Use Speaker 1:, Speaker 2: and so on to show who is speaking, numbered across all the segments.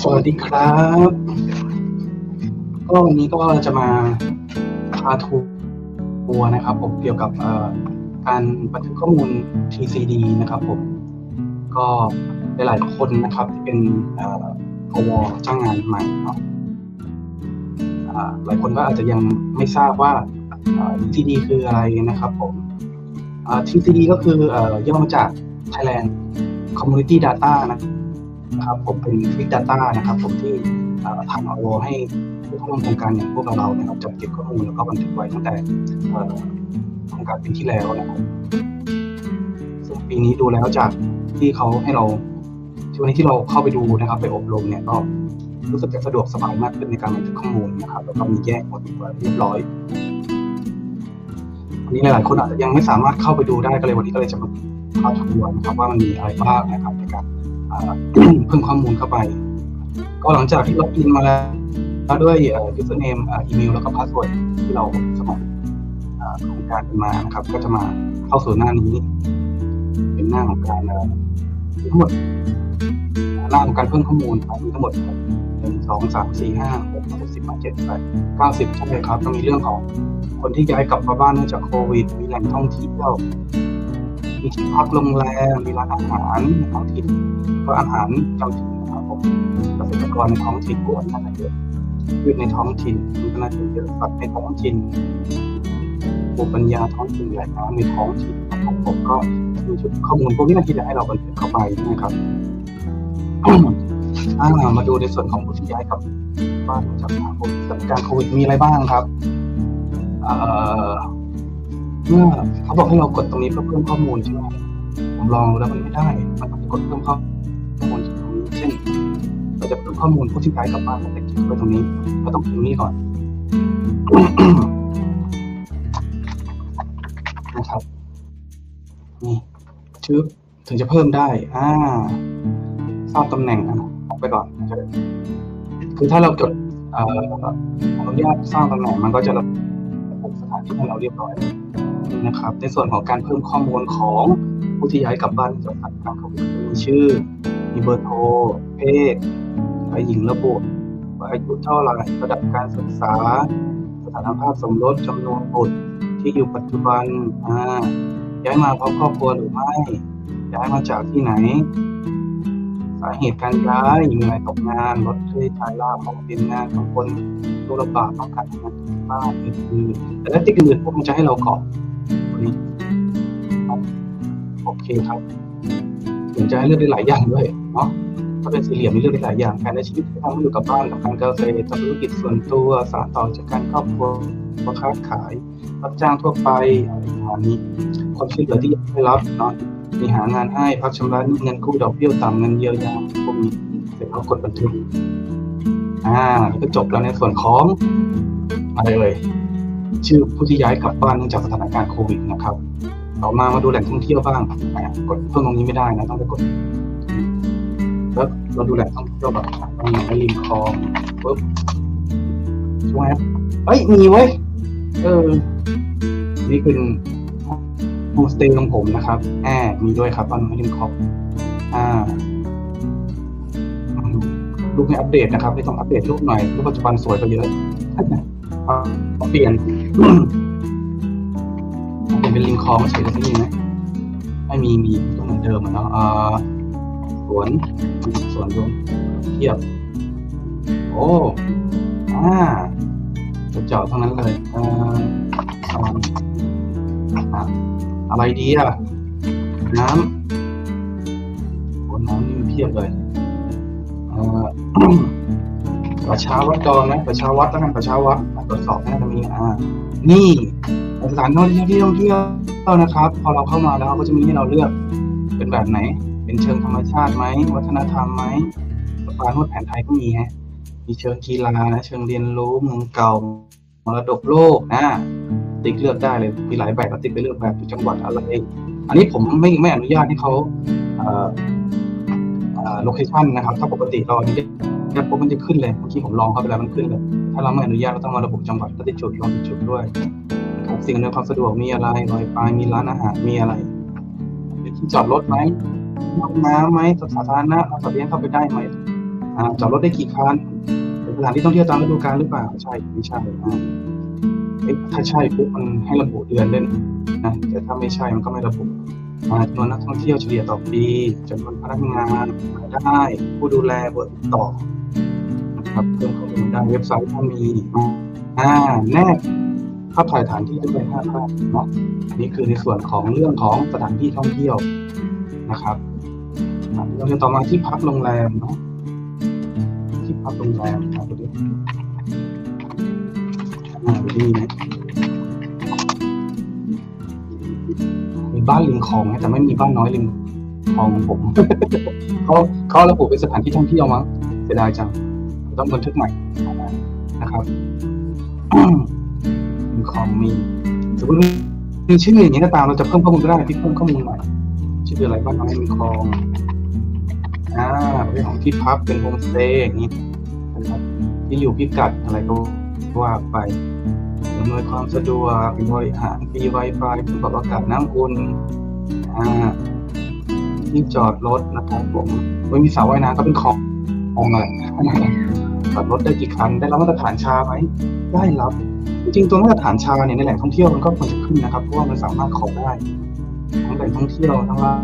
Speaker 1: สวัสดีครับ ก็วันนี้ก็จะมาพาทัวร์นะครับ ผมเกี่ยวกับการบันทึกข้อมูล TCD นะครับ ผม ก็หลายๆคนนะครับที่เป็นเอ่อพวจ้างงานใหม่เนาะหลายคนก็อาจจะยังไม่ทราบว่า TCD คืออะไรนะครับ ผม TCD ก็คือเอ่อย่อมาจาก Thailand Community Data นะ นะครับผมเป็น Big Data นะครับผมที่เอ่อทางอโให้ผู้เข้าร่วมโครงการอย่างพวกเราๆนะครับจัดเก็บข้อมูลแล้วก็บันทึกไว้ตั้งแต่โครงการปีที่แล้วนะครับซึ่งปีนี้ดูแล้วจากที่เขาให้เราที่วันนี้ที่เราเข้าไปดูนะครับ ไปอบรมเนี่ยก็รู้สึกจะสะดวกสบายมากขึ้นในการบันทึกข้อมูลนะครับแล้วก็มีแยกหมดไว้เรียบร้อยวันนี้หลายๆคนอาจจะยังไม่สามารถเข้าไปดูได้ก็เลยวันนี้ก็เลยจะมาพาทัวร์นะครับว่ามันมีอะไรบ้างนะครับในการ เพิ่มข้อมูลเข้าไป ก็หลังจากที่ล็อกอินมาแล้วด้วยเอ่อ username อ่าอีเมลแล้วก็พาสเวิร์ดที่เราสมัครอ่าโครงการกันมานะครับ ก็จะมาเข้าสู่หน้านี้ เป็นหน้าของการทั้งหมดหน้าของการเพิ่มข้อมูลครับมีทั้งหมดหนึ่งสองสามสี่ห้าหกเจ็ดสิบเจ็ดแปดเก้าสิบใช่ไหมครับก็มีเรื่องของคนที่ย้ายกลับมาบ้านเนื่องจากโควิด มีแหล่งท่องเที่ยว มีที่พักโรงแรมมีร้านอาหารในท้องถิ่นก็อาหารเจ้าถิ่นนะครับผมเกษตรกรในท้องถิ่นก็น่าจะเยอะพืชในท้องถิ่นมันก็น่าจะเยอะสัตว์ในท้องถิ่นภูมิปัญญาท้องถิ่นแหล่งน้ำในท้องถิ่นของผมก็มีชุดข้อมูลพวกนี้ที่จะให้เราบันทึกเข้าไปนะครับมาดูในส่วนของผู้ที่ย้ายกลับบ้านจากทางโควิดสถานการณ์โควิดมีอะไรบ้างครับ เอ่อ เมื่อเขาบอกให้เรากดตรงนี้เพื่อเพิ่มข้อมูลใช่ไหมผมลองแล้วมันไม่ได้ มันต้องกดเพิ่มข้อมูลตรงนี้เช่นเราจะเพิ่มข้อมูลผู้ที่ย้ายกลับบ้านเราจะคลิกไปตรงนี้ ก็ต้องคลิกนี้ก่อนนะครับนี่ชื่อถึงจะเพิ่มได้ อ่าทราบตำแหน่งอะออกไปก่อนคือถ้าเราจดเอ่ออนุญาตสร้างตำแหน่งมันก็จะระบุสถานที่ให้เราเรียบร้อย นะครับ ในส่วนของการเพิ่มข้อมูลของผู้ที่ย้ายกลับบ้านจากสถานการณ์โควิดจะมีชื่อ มีเบอร์โทร เพศชายหญิงระบุว่าอายุเท่าไหร่ระดับการศึกษา สถานภาพสมรสจำนวนบุตรที่อยู่ปัจจุบันย้ายมาพร้อมครอบครัวหรือไม่ ย้ายมาจากที่ไหน สาเหตุการย้ายมีอะไรตกงานลดค่าใช้จ่ายล่าของเปลี่ยนงานของคนโรคระบาดต้องการทำงานบ้านอื่นๆแต่ถ้าติ๊กอื่นพวกมันจะให้เรากรอก เคครับถึงจะให้เลือกได้หลายอย่างด้วยเนาะถ้าเป็นสี่เหลี่ยมมีเลือกได้หลายอย่างการในชีวิตที่ทำให้อยู่กับบ้านกับการเกษตรทำธุรกิจส่วนตัวสานต่อจากการครอบครัวค้าขายรับจ้างทั่วไปอะไรประมาณนี้ความช่วยเหลือที่ได้รับเนาะมีหางานให้พักชำระเงินกู้ดอกเบี้ยต่ำเงินเยียวยาพวกนี้เสร็จแล้วกดบันทึกอ่าก็จบแล้วในส่วนของอะไรเอ่ยชื่อผู้ที่ย้ายกลับบ้านเนื่องจากสถานการณ์โควิดนะครับ ต่อมามาดูแหล่งท่องเที่ยวบ้างอ่ากดเพิ่มตรงนี้ไม่ได้นะต้องไปกดแล้วเราดูแหล่งท่องเที่ยวแบบตรงไหนริมคลองปุ๊บช่วงไหมเฮ้ยมีเว้ยเออ นี่คือโฮมสเตย์ของผมนะครับแอบมีด้วยครับบ้านไม้ริมคลองอ่ารูปไม่อัปเดตนะครับไม่ต้องอัปเดตรูปหน่อยรูปปัจจุบันสวยกว่าเยอะเปลี่ยน เปลี่ยนเป็นลิงคอมาใช้ได้ที่นี่ไหมไม่มีมีก็เหมือนเดิมอะเนาะอ่าสวนสวนรวมเทียบ โอ้อ่าจะเจาะทั้งนั้นเลยอ่าอะไรดีอะ น้ำโอ้น้ำนี่มันเพียบเลยอ่าประชาวัดจองนะประชาวัดตั้งแต่ประชาวัดตรวจสอบน่าจะมีอ่านี่ สถานท่องเที่ยวที่ท่องเที่ยวนะครับ พอเราเข้ามาแล้วก็จะมีให้เราเลือกเป็นแบบไหน เป็นเชิงธรรมชาติไหม วัฒนธรรมไหมสปานวดแผนไทยก็มีฮะมีเชิงกีฬานะเชิงเรียนรู้เมืองเก่ามรดกโลกนะติ๊กเลือกได้เลยมีหลายแบบติ๊กไปเลือกแบบจังหวัดอะไรอันนี้ผมไม่ไม่อนุญาตให้เขาโลเคชันนะครับ ถ้าปกติเราอนุญาตแล้วปุ๊บมันจะขึ้นเลยเมื่อกี้ผมลองเข้าไปแล้วมันขึ้นเลย ถ้าเราไม่อนุญาตเราต้องมาระบุจังหวัดก็จะจุดลองจุดด้วย สิ่งอำนวยความสะดวกมีอะไรรอยปลายมีร้านอาหารมีอะไรมีที่จอดรถไหมห้องน้ำไหมสวนสาธารณะเราสัตว์เลี้ยงเข้าไปได้ไหมจอดรถได้กี่คันเป็นสถานที่ท่องเที่ยวตามฤดูกาลหรือเปล่าใช่ไม่ใช่ถ้าใช่ปุ๊บมันให้ระบุเดือนด้วยนะแต่ถ้าไม่ใช่มันก็ไม่ระบุจำนวนนักท่องเที่ยวเฉลี่ยต่อปีจำนวนพนักงานรายได้ ผู้ดูแลบทติดต่อนะครับเพิ่มข้อมูลได้เว็บไซต์ถ้ามีอ่าแนบ ภาพถ่ายสถานที่ด้วยเป็นห้าภาพเนาะอันนี้คือในส่วนของเรื่องของสถานที่ท่องเที่ยวนะครับเรื่องต่อมาที่พักโรงแรมเนาะที่พักโรงแรมครับดูดิอ่าดูดีนะมีบ้านริมคลองนะแต่ไม่มีบ้านน้อยริมคลองของผมเขาเขาระบุเป็นสถานที่ท่องเที่ยวมั้งเสียดายจังต้องบันทึกใหม่นะครับ คองมีสมมติมีชื่ออย่างนี้ก็ตามเราจะเพิ่มข้อมูลก็ได้ที่เพิ่มข้อมูลใหม่ชื่ออะไรบ้างน้อยมีคลองอ่าเรื่องของที่พักเป็นโฮมสเตย์อย่างนี้นะครับที่อยู่พิกัดอะไรก็ว่าไปอำนวยความสะดวกบริหารฟรีไวไฟเครื่องปรับอากาศน้ำอุ่นอ่าที่จอดรถนะครับผมไม่มีสระว่ายน้ำก็เป็นคลองคลองอะไรจอดรถได้กี่คัน ได้รับมาตรฐานชาไหมได้รับ จริงๆตัวมาตรฐานชาเนี่ยในแหล่งท่องเที่ยวมันก็ควรจะขึ้นนะครับเพราะว่ามันสามารถขอได้ทั้งแหล่งท่องเที่ยวทั้งร้า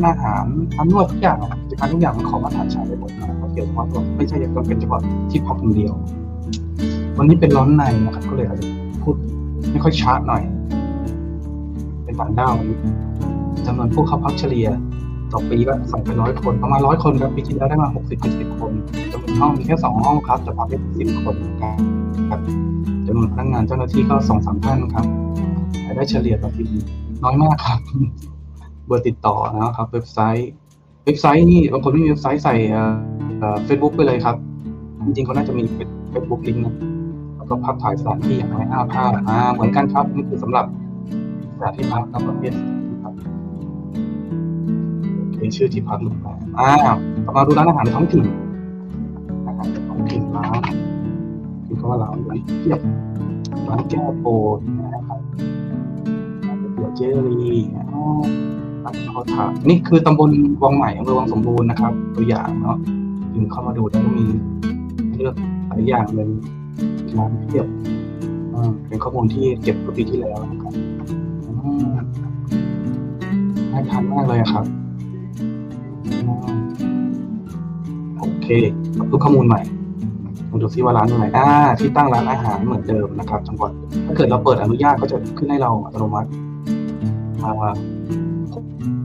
Speaker 1: นอาหารร้านนวดทุกอย่างนะครับกิจการทุกอย่างมันขอมาตรฐานชาได้หมดนะครับเกี่ยวกับว่าไม่ใช่จำเป็นเฉพาะที่พักคนเดียว วันนี้เป็นร้อนในนะครับ ก็เลยอาจจะพูดไม่ค่อยชัดหน่อย เป็นต่างด้าวจำนวนผู้เข้าพักเฉลี่ย ต่อปีก็สองไปร้อยคนประมาณร้อยคนครับปีที่แล้วได้มาหกสิบเจ็ดสิบคนจำนวนห้องมีแค่สองห้องครับแต่พักได้สิบคนนะครับจำนวนพนักงานเจ้าหน้าที่ก็สองสามท่านครับรายได้เฉลี่ยต่อปีน้อยมากครับเบอร์ติดต่อนะครับ เว็บไซต์เว็บไซต์นี่บางคนไม่มีเว็บไซต์ใส่เฟซบุ๊กไปเลยครับ จริงๆเขาน่าจะมีเฟซบุ๊กลิงก์นะแล้วก็ภาพถ่ายสถานที่อย่างไรห้าภาพอ่าเหมือนกันครับนี่คือสำหรับสถานที่พักกับประเภท ที่พักเป็นชื่อที่พักโรงแรมอ่าต่อมาดูร้านอาหารท้องถิ่นอาหารในท้องถิ่นร้านคือก็ว่าร้านร้านเทียบร้านแก้วโปดนะครับร้านก๋วยเตี๋ยวเจรีอ๋อร้านข้าวถานี่คือตำบลวังใหม่อำเภอวังสมบูรณ์นะครับ ตัวอย่างเนาะถึงเข้ามาดูแล้วก็มีเลือกหลายอย่างเลยร้านเทียบเป็นข้อมูลที่เก็บเมื่อปีที่แล้วนะครับน่าทานมากเลยครับ โอเคดูข้อมูลใหม่มาดูซิว่าร้านอยู่ไหนอ่าที่ตั้งร้านอาหารเหมือนเดิมนะครับจังหวัดถ้าเกิดเราเปิดอนุญาตก็จะขึ้นให้เราอัตโนมัติอ่า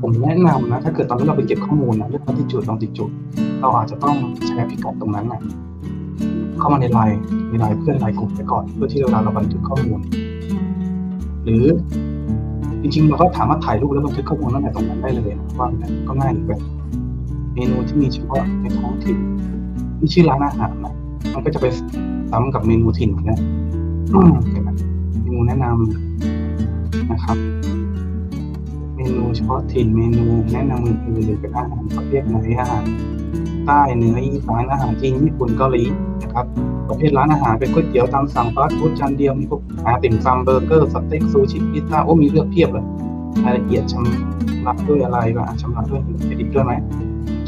Speaker 1: ผมแนะนำนะ ถ้าเกิดตอนที่เราไปเก็บข้อมูลนะเลือกที่จุดลองติดจุด เราอาจจะต้องแชร์พิกัดตรงนั้นนะเข้ามาในไลน์ในไลน์เพื่อนไลน์กลุ่มไปก่อนเพื่อที่เวลาเราบันทึกข้อมูล หรือจริงๆเราก็สามารถถ่ายรูปแล้วบันทึกข้อมูลตั้งแต่ตรงนั้นได้เลยนะว่าก็ง่ายอีกแบบเมนูที่มีเฉพาะในท้องถิ่น ที่ชื่อร้านอาหารนะมันก็จะไปซ้ำกับเมนูถิ่นนะอืมเห็นไหมเมนูแนะนำนะครับ เมนูเฉพาะถิ่นเมนูแนะนำอื่นๆหรือเป็นอาหารประเภทไหนอาหารใต้เหนืออีสานอาหารจีนญี่ปุ่นเกาหลีนะครับประเภทร้านอาหารเป็นก๋วยเตี๋ยวตามสั่งฟาสต์ฟู้ดจานเดียวมีพวกอาหารติ่มซำเบอร์เกอร์สเต็กซูชิพิซซ่าโอ้มีเลือกเพียบเลยรายละเอียดชำระด้วยอะไรบ้างชำระด้วยเครดิตด้วยไหม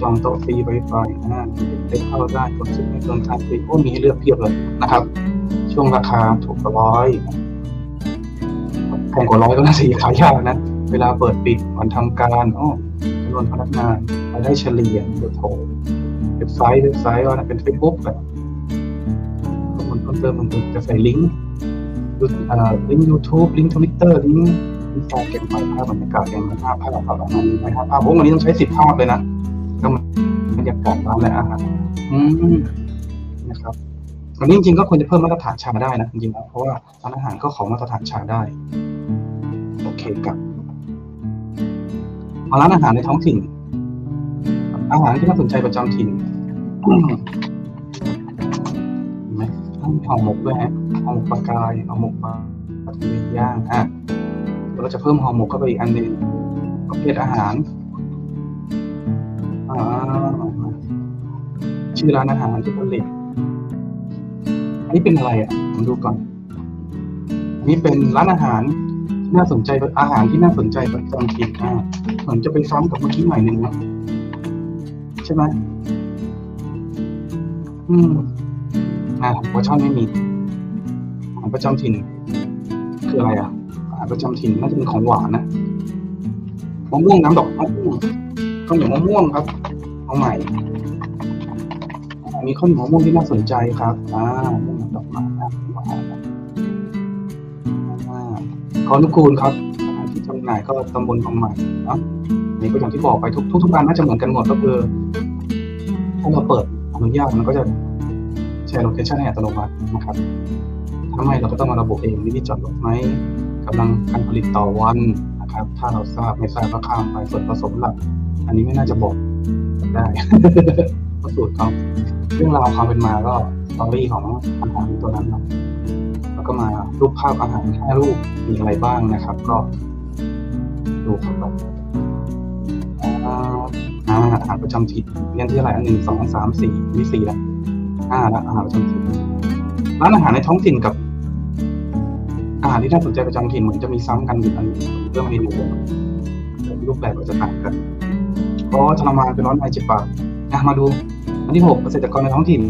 Speaker 1: จองโต๊ะฟรีไวไฟอ่าเต็เข้าได้กดซื้อไม่เกินค่าฟรีโอ้มีให้เลือกเพียบเลยนะครับ ช่วงราคาถูกกว่าร้อยแพงกว่าร้อยก็น่าจะขายยากนะเวลาเปิดปิดวันทำการอ๋อจำนวนพนักงานรายได้เฉลี่ยเดี๋ยวโทรเว็บไซต์เว็บไซต์ว่าเป็นเฟซบุ๊กแบบข้อมูลเพิ่มเติมมันจะใส่ลิงก์ดูอ่าลิงก์ยูทูบลิงก์ทวิตเตอร์ลิงก์อินสตาแกรมไฟภาพบรรยากาศอย่างภาพภาพภาพประมาณนี้ไหมครับภาพโอ้วันนี้ต้องใช้สิบภาพเลยนะ ก็บรรยากาศร้านและอาหารอืมนะครับอันนี้จริงๆก็ควรจะเพิ่มมาตรฐานชาได้นะจริงๆแล้วเพราะว่าร้านอาหารก็ขอมาตรฐานชาได้ โอเคครับร้านอาหารในท้องถิ่น อาหารที่น่าสนใจประจำถิ่นเห็นไหมต้องห่อหมกด้วยฮะห่อหมกปลากายห่อหมกปลาทะเลย่างอะเราจะเพิ่มห่อหมกเข้าไปอีกอันหนึ่งประเภทอาหาร อ่าชื่อร้านอาหารที่ผลิตอันนี้เป็นอะไรอะผมดูก่อน อันนี้เป็นร้านอาหารที่น่าสนใจอาหารที่น่าสนใจประจำถิ่นอ่าเหมือนจะไปซ้ำกับเมื่อกี้หน่หนึ่งนะใช่ไหมอืมอ่าปลาช่อนไม่มีอาหารประจำถิ่น คืออะไรอะอาหารประจำถิ่นน่าจะเป็นของหวานนะมะม่วงน้ำดอกมะม่วงข้าวเหนียวมะม่วงครับ เอาใหม่ มีข้าวเหนียวม่วงที่น่าสนใจครับอ่ามะม่วงน้ำดอกไม้นะหวขอนุกูลครับสถานที่จำหน่ายก็ตำบลบางใหม่เนาะนี่ก็อย่างที่บอกไปทุกทุกทุกร้านน่าจะเหมือนกันหมดก็คือถ้าเราเปิดอนุญาตมันก็จะแชร์โลเคชันให้อัตโนมัตินะครับถ้าไม่เราก็ต้องมาระบุเองวิธีจอดรถไหมกำลังการผลิตต่อวันนะครับ ถ้าเราทราบไม่ทราบก็ข้ามไปส่วนผสมหลัก อันนี้ไม่น่าจะบอก ได้ก็สูตรเขาเรื่องราวความเป็นมาก็สตอรี่ของอาหารตัวนั้นเนาะแล้วก็มารูปภาพอาหารห้ารูปมีอะไรบ้างนะครับ ก็ดูครับอาหารประจำถิ่นเรียนที่อะไรอันหนึ่งสองสามสี่มีสี่ละห้าละอาหารประจำถิ่นร้านอาหารในท้องถิ่นกับอาหารที่น่าสนใจประจำถิ่นเหมือนจะมีซ้ำกันอยู่อันหนึ่งเรื่องเมนูรูปแบบก็จะต่างกัน ราะทรมานเป็นร้อนในเจ็บปากอะมาดูอันที่หกเกษตรกรในท้องถิ่น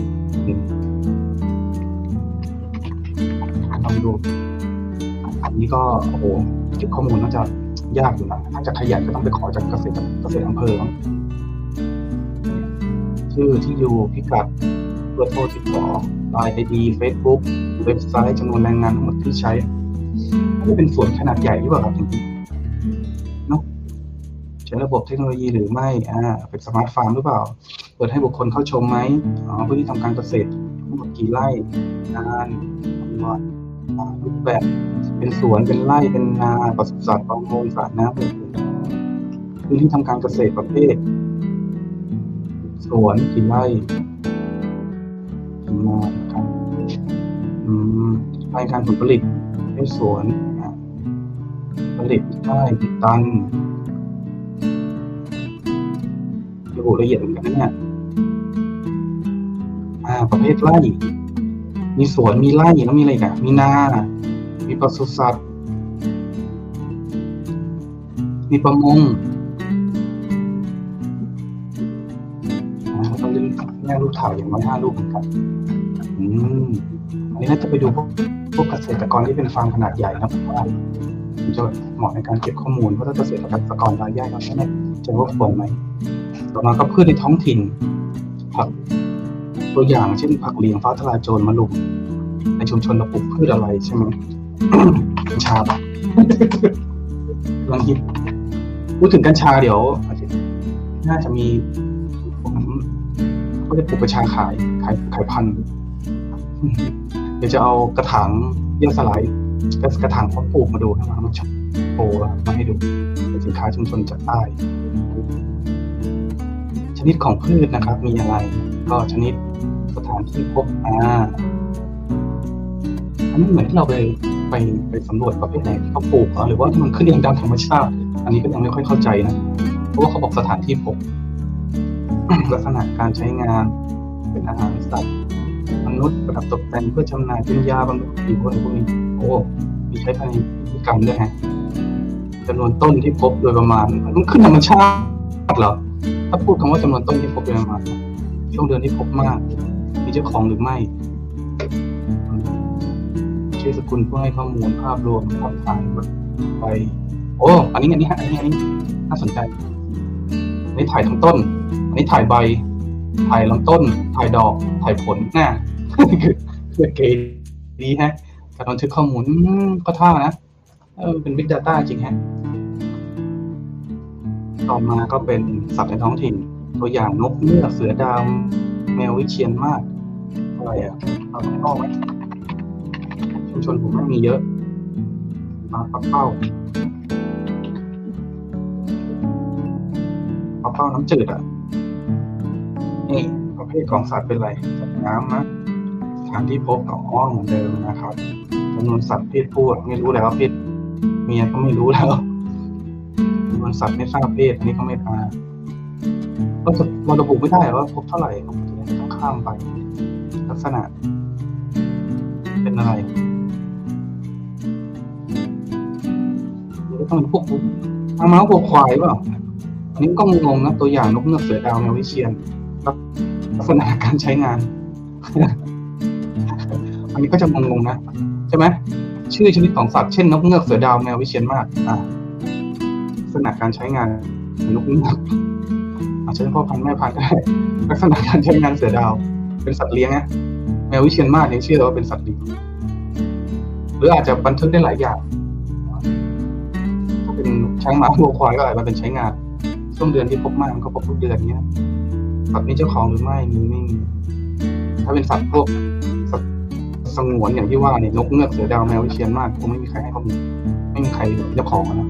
Speaker 1: ลองดู อันนี้ก็โอ้โหเก็บข้อมูลน่าจะยากอยู่นะถ้าจะขยันก็ต้องไปขอจากเกษตรเกษตรอำเภอชื่อที่อยู่พิกัดเบอร์โทรติดต่อไลน์ไอดีเฟซบุ๊กเว็บไซต์จำนวนแรงงานทั้งหมดที่ใช้ นี่เป็นส่วนขนาดใหญ่หรือเปล่าครับจริงๆเนาะ ใช้ระบบเทคโนโลยีหรือไม่อ่าเป็นสมาร์ทฟาร์มหรือเปล่า เปิดให้บุคคลเข้าชมไหมอ๋อพื้นที่ทำการเกษตรทั้งหมดกี่ไร่งานารูปแบบเป็นสวนเป็นไร่เป็นนาปศุสัตว์ประมงสระน้ำพื้นที่ทำการเกษตรประเภท สวนกี่ไร่กี่นาครับอืมรายการผลผลิตในสวนผลิตได้ตัน ระบุละเอียดเหมือนกันนะเนี่ยอ่า ประเภทไร่มีสวนมีไร่แล้วมีอะไรอีกันมีนา มีปศุสัตว์ มีประมงต้องเล่นแง่รูปถ่ายอย่างน้อยห้ารูปเหมือนกันอืมอันนี้น่าจะไปดูพวกพวกเกษตรกรที่เป็นฟาร์มขนาดใหญ่นะผมว่าจะเหมาะในการเก็บข้อมูลเพราะถ้าเกษตรกรรายใหญ่เราไม่แน่ใจว่าควรไหม ต่อมาก็พืชในท้องถิ่นผักตัวอย่างเช่นผักเหลียงฟ้าทลายโจรมะลุมในชุมชนเราปลูกพืชอะไรใช่ไหมกัญชาปะกำลังฮิตพูดถึงกัญชาเดี๋ยว น่าจะมีผมก็จะปลูกกัญชาขาย ขายขายพันธุ์เดี๋ยวจะเอากระถางย่อสลายกระกระถางเพาะปลูกมาดูนะมาโชว์มาให้ดูเป็นสินค้าชุมชนจากใต้ นิดของพืชนะครับ มีอะไร ก็ชนิดสถานที่พบอ่าอันนี้เหมือนที่เราไปไปไปสำรวจประเภทไหนที่เขาปลูกหรอหรือว่ามันขึ้นเองตามธรรมชาติ อันนี้ก็ยังไม่ค่อยเข้าใจนะเพราะว่าเขาบอกสถานที่พบลักษณะการใช้งานเป็นอาหารสัตว์มนุษย์ประดับตกแต่งเพื่อจำหน่ายเป็นยาบำรุงผิวอะไรพวกนี้โอ้มีใช้ภายในพิธีกรรมด้วยฮะจำนวนต้นที่พบโดยประมาณ มันต้องขึ้นธรรมชาติเหรอ ถ้าพูดคำว่าจำนวนต้นที่พบโดยประมาณช่วงเดือนที่พบมาก มีเจ้าของหรือไม่ชื่อสกุลผู้ให้ข้อมูลภาพรวมภาพถ่ายบทไป โอ้อันนี้อันนี้อันนี้อันนี้น่าสนใจอันนี้ถ่ายทั้งต้น อันนี้ถ่ายใบ ถ่ายลำต้น ถ่ายดอก ถ่ายผลน่ะคือคือเก๋ดีฮะ การบันทึกข้อมูลก็ท่านะ เออเป็น Big Data จริงฮะ ต่อมาก็เป็นสัตว์ในท้องถิ่น ตัวอย่างนกเงือกเสือดาวแมววิเชียนมากอะไรอะเราต้องลอไหมชุมชนผมไม่มีเยอะปลาปักเป้าปลาเป้าน้ำจืดอะนี่ประเภทของสัตว์เป็นอะไรสัตว์น้ำนะสถานที่พบกับอ้อเหมือนเดิมนะครับจำนวนสัตว์เพศผู้ไม่รู้แล้วเพศเมียก็ไม่รู้แล้ว สัตว์ไม่ทราบเพศอันนี้ก็ไม่มาก็จะเราระบุไม่ได้ว่าพบเท่าไหร่ต้องข้ามไป ลักษณะ เป็นอะไรหรือต้องเป็นพวกอาม้าพวกควายเปล่าอันนี้ก็งงๆนะตัวอย่างนกเงือกเสือดาวแมววิเชียนลักษณะการใช้งาน อันนี้ก็จะงงๆนะ ใช่ไหมชื่อชนิดของสัตว์เช่นนกเงือกเสือดาวแมววิเชียนมาก อ่า ษณะการใช้งานนกเงือกอาจจะเป็นพ่อพันธุ์แม่พันธุ์ก็ได้ลักษณะการใช้งานเสือดาว เป็นสัตว์เลี้ยงนะแมววิเชียนมากยังเชื่อว่าเป็นสัตว์เลี้ยงหรืออาจจะบันทึกได้หลายอย่างถ้าเป็นช้างหมาวัวควายก็อาจจะเป็นใช้งานช่วงเดือนที่พบมากมันก็พบทุกเดือนเนี้ยสัตว์นี้เจ้าของหรือไม่มีไม่มีถ้าเป็นสัตว์พวกสัตว์สงวนอย่างที่ว่าเนี่ยนกเงือกเสือดาวแมววิเชียนมากคงไม่มีใครให้ข้อมูลไม่มีใครเจ้าของนะ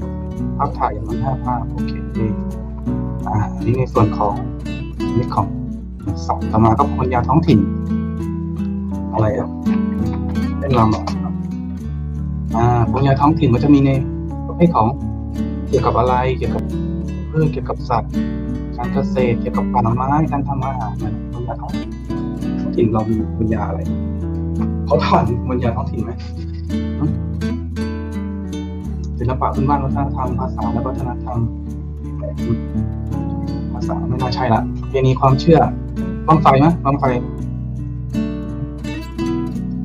Speaker 1: ภาพถ่ายอย่างนั้นห้าภาพโอเคอ่าอันนี้ในส่วนของชนิดของสัตว์ต่อมาก็พลยาท้องถิ่น อะไรอะเล่นลำอะอ่าพลยาท้องถิ่นมันจะมีในประเภทของเกี่ยวกับอะไรเกี่ยวกับพืชเกี่ยวกับสัตว์การเกษตรเกี่ยวกับป่าไม้การทำอาหารนะพลยาท้องถิ่นเรามีพลยาอะไรเขาถอนพลยาท้องถิ่นไหมหึ ศิลปะพื้นบ้านวัฒนธรรมภาษาและวัฒนธรรมภาษาไม่น่าใช่ละเรียนนี้ความเชื่อบ้างไฟไหมบ้างไฟ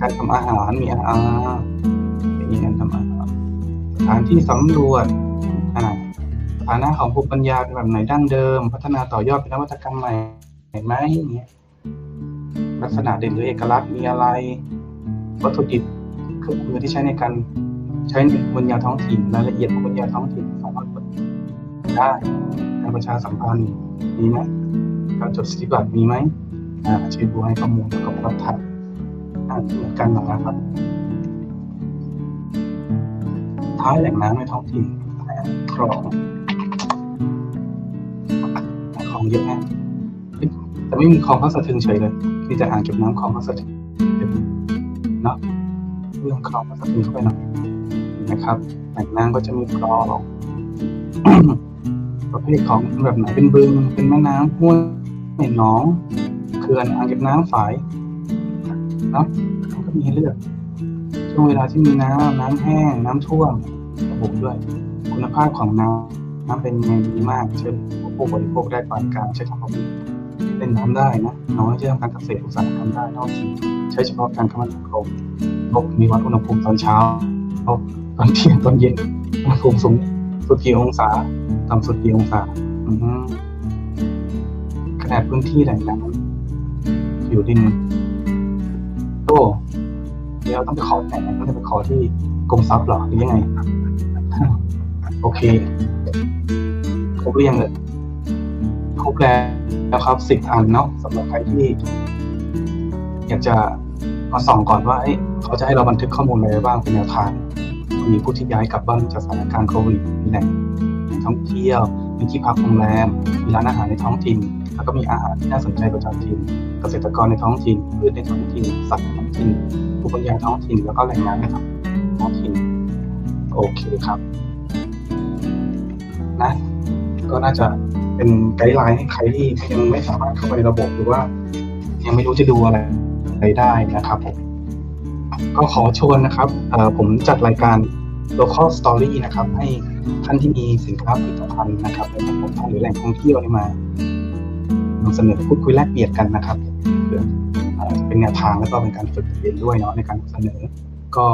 Speaker 1: การทำอาหารมีอาหารมีการทำอาหารสถานที่สำรวจอ่าสถานะของภูมิปัญญาเป็นแบบไหนดั้งเดิม พัฒนาต่อยอดเป็นนวัตกรรมใหม่เห็นไหมเงี้ยลักษณะเด่นหรือเอกลักษณ์มีอะไร วัตถุดิบเครื่องมือที่ใช้ในการ ใช้ในภูมิปัญญาท้องถิ่นรายละเอียดภูมิปัญญาท้องถิ่นสามารถเปิดได้การประชาสัมพันธ์มีไหมการจดสิทธิบัตรมีไหมอ่าเชิญดูให้ข้อมูลแล้วก็รับถัดอ่านเหมือนกันนะครับ ท้ายแหล่งน้ำในท้องถิ่นคลองคลองเยอะแฮะแต่ไม่มีคลองพระสะทึงเฉยเลยมีแต่อ่างเก็บน้ำคลองพระสะทึงเนาะเรื่องคลองพระสะทึงเข้าไปหน่อย นะครับแหล่งน้ำก็จะมีคลองประเภทของแบบไหนเป็นบึง เป็นแม่น้ำห้วยหนองเขื่อนอ่างเก็บน้ำฝายเนาะมันก็มีให้เลือก ช่วงเวลาที่มีน้ำน้ำแห้ง น้ำท่วมระบุด้วย คุณภาพของน้ำน้ำเป็นไงดีมากเช่นผู้บริโภคได้ปานกลางใช้ทำควาเล่นน้ำได้นะน้อยใช้ทำการเกษตรอุตสาหกรรมได้นอกจากใช้เฉพาะการคมนาคมลบมีวัดอุณหภูมิตอนเช้า ตอนเที่ยงตอนเย็นอุณหภูมิสูงสุดกี่องศาต่ำสุดกี่องศาขนาดพื้นที่แหล่งน้ำผิวดินโอ้เดี๋ยวต้องไปขอไหนต้องไปขอที่กรมทรัพย์หรอหรือยังไง โอเคครบหรือยังเลยครบแล้วครับสิบอันเนาะสำหรับใครที่ อยากจะมาส่องก่อนว่าเขาจะให้เราบันทึกข้อมูลอะไรบ้างเป็นแนวทาง มีผู้ที่ย้ายกลับบ้านจากสถานการณ์โควิดมีแหล่งท่องเที่ยว มีที่พักโรงแรม มีร้านอาหารในท้องถิ่น แล้วก็มีอาหารที่น่าสนใจประจำถิ่น เกษตรกรในท้องถิ่น พืชในท้องถิ่น สัตว์ในท้องถิ่นภูมิปัญญาท้องถิ่น แล้วก็แหล่งน้ำในท้องถิ่น โอเคครับ นะ ก็น่าจะเป็นไกด์ไลน์ให้ใครที่ยังไม่สามารถเข้าไปในระบบหรือว่า ยังไม่รู้จะดูอะไรได้นะครับผมก็ขอชวนนะครับผมจัดรายการ local story นะครับ ให้ท่านที่มีสินค้าผลิตภัณฑ์นะครับในระบบหรือแหล่งท่องเที่ยวนี่ยมานำเสนอพูดคุยแลกเปลี่ยนกันนะครับเพื่อเป็นแนวทางแล้วก็เป็นการฝึกเรียนด้วยเนาะในการนำเสนอ ก็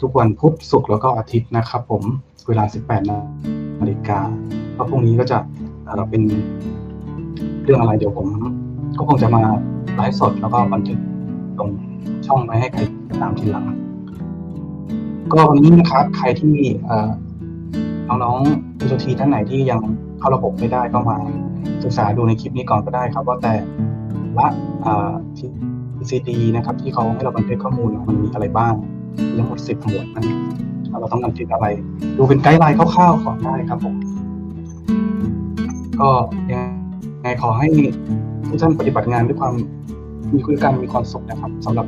Speaker 1: ทุกวันพุธศุกร์แล้วก็อาทิตย์นะครับ ผมเวลา 18นาฬิกาก็พรุ่งนี้ก็จะเอ่อเป็นเรื่องอะไรเดี๋ยวผม ก็คงจะมาไลฟ์สดแล้วก็บันทึกตรงช่องไว้ให้ใครตามทีหลัง ก็วันนี้นะครับใครที่เอ่อน้องๆผู้ชทีท่านไหนที่ยังเข้าระบบไม่ได้ก็มาศึกษาดูในคลิปนี้ก่อนก็ได้ครับ ว่าแต่ละเอ่อ TCD นะครับ ที่เขาให้เราบันทึกข้อมูลมันมีอะไรบ้างทั้งหมดสิบหมวดนั้นเราต้องบันทึกอะไร ดูเป็นไกด์ไลน์คร่าวๆก่อนได้ครับผมก็ยังไงขอให้ทุกท่านปฏิบัติงานด้วยความมีคุณการมีความสุขนะครับสำหรับ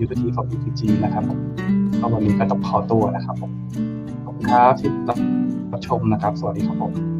Speaker 1: ยูทูบทีของ UTG นะครับผม ก็วันนี้ก็ต้องขอตัวนะครับผมขอบคุณครับที่รับชมนะครับ สวัสดีครับผม